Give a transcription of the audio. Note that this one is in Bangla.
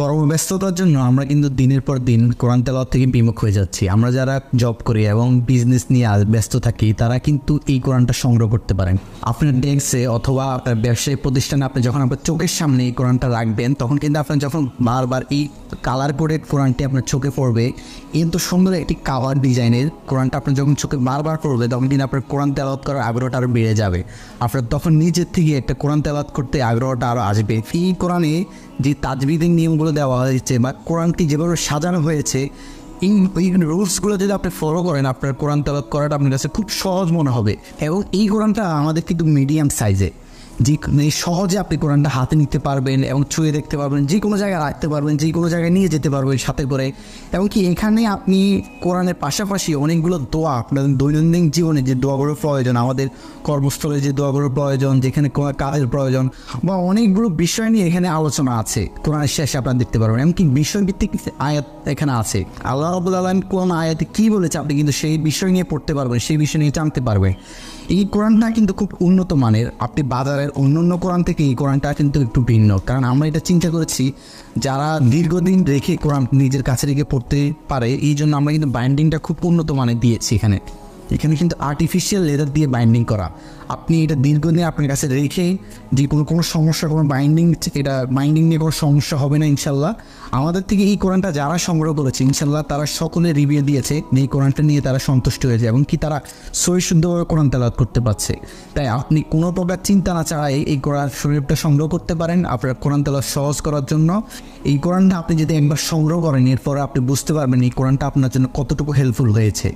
কর্মব্যস্ততার জন্য আমরা কিন্তু দিনের পর দিন কোরআন তেলাওয়াত থেকে বিমুখ হয়ে যাচ্ছি। আমরা যারা জব করি এবং বিজনেস নিয়ে ব্যস্ত থাকি, তারা কিন্তু এই কোরআনটা সংগ্রহ করতে পারেন। আপনার ডেস্কে অথবা আপনার ব্যবসায়ী প্রতিষ্ঠানে আপনি যখন আপনার চোখের সামনে এই কোরআনটা রাখবেন, তখন কিন্তু আপনার যখন বারবার এই কালার কোডেড কোরআনটি আপনার চোখে পড়বে এত সুন্দর একটি কাভার ডিজাইনের কোরআনটা আপনার যখন চোখে বারবার পড়বে, তখন কিন্তু আপনার কোরআন তেলাওয়াত করার আগ্রহটা আরও বেড়ে যাবে। আপনার তখন নিজের থেকে একটা কোরআন তেলাওয়াত করতে আগ্রহটা আরও আসবে। এই কোরআনে যে তাজবিদের নিয়মগুলো দেওয়া হয়েছে বা কোরআনটি যেভাবে সাজানো হয়েছে, এই এই রুলসগুলো যদি আপনি ফলো করেন, আপনার কোরআন তালাব করাটা আপনার কাছে খুব সহজ মনে হবে। এবং এই কোরআনটা আমাদের কিন্তু মিডিয়াম সাইজে যে এই সহজে আপনি কোরআনটা হাতে নিতে পারবেন এবং ছুঁয়ে দেখতে পারবেন, যে কোনো জায়গায় রাখতে পারবেন, যে কোনো জায়গায় নিয়ে যেতে পারবেন সাথে করে। এবং কি এখানে আপনি কোরআনের পাশাপাশি অনেকগুলো দোয়া আপনাদের দৈনন্দিন জীবনে যে দোয়াগুলোর প্রয়োজন, আমাদের কর্মস্থলে যে দোয়াগুলোর প্রয়োজন, যেখানে কাজের প্রয়োজন, বা অনেকগুলো বিষয় নিয়ে এখানে আলোচনা আছে। কোরআনের শেষে আপনারা দেখতে পারবেন। এমনকি বিষয়ভিত্তিক আয়াত এখানে আছে। আল্লাহ রবুল আলম কোন আয়াতে কী বলেছে আপনি কিন্তু সেই বিষয় নিয়ে পড়তে পারবেন, সেই বিষয় নিয়ে জানতে পারবেন। এই কোরআনটা কিন্তু খুব উন্নত মানের। আপনি বাজারের অন্য অন্য কোরআন থেকে এই কোরআনটা কিন্তু একটু ভিন্ন। কারণ আমরা এটা চিন্তা করেছি, যারা দীর্ঘদিন রেখে কোরআন নিজের কাছে রেখে পড়তে পারে, এই জন্য আমরা কিন্তু বাইন্ডিংটা খুব উন্নত মানের দিয়েছি এখানে। এখানে কিন্তু আর্টিফিশিয়াল লেদার দিয়ে বাইন্ডিং করা। আপনি এটা দীর্ঘদিন আপনার কাছে রেখে যে কোনো কোনো সমস্যা, কোনো বাইন্ডিং এটা বাইন্ডিং নিয়ে কোনো সমস্যা হবে না ইনশাল্লাহ। আমাদের থেকে এই কোরআনটা যারা সংগ্রহ করেছে, ইনশাল্লাহ তারা সকলে রিভিউ দিয়েছে এই কোরআনটা নিয়ে তারা সন্তুষ্ট হয়েছে এবং কি তারা সই শুদ্ধভাবে কোরআন তেলাওয়াত করতে পারছে। তাই আপনি কোনো প্রকার চিন্তা না ছাড়াই এই কোরআন শরীরটা সংগ্রহ করতে পারেন আপনার কোরআন তেলাওয়াত সহজ করার জন্য। এই কোরআনটা আপনি যদি একবার সংগ্রহ করেন, এরপরে আপনি বুঝতে পারবেন এই কোরআনটা আপনার জন্য কতটুকু হেল্পফুল হয়েছে।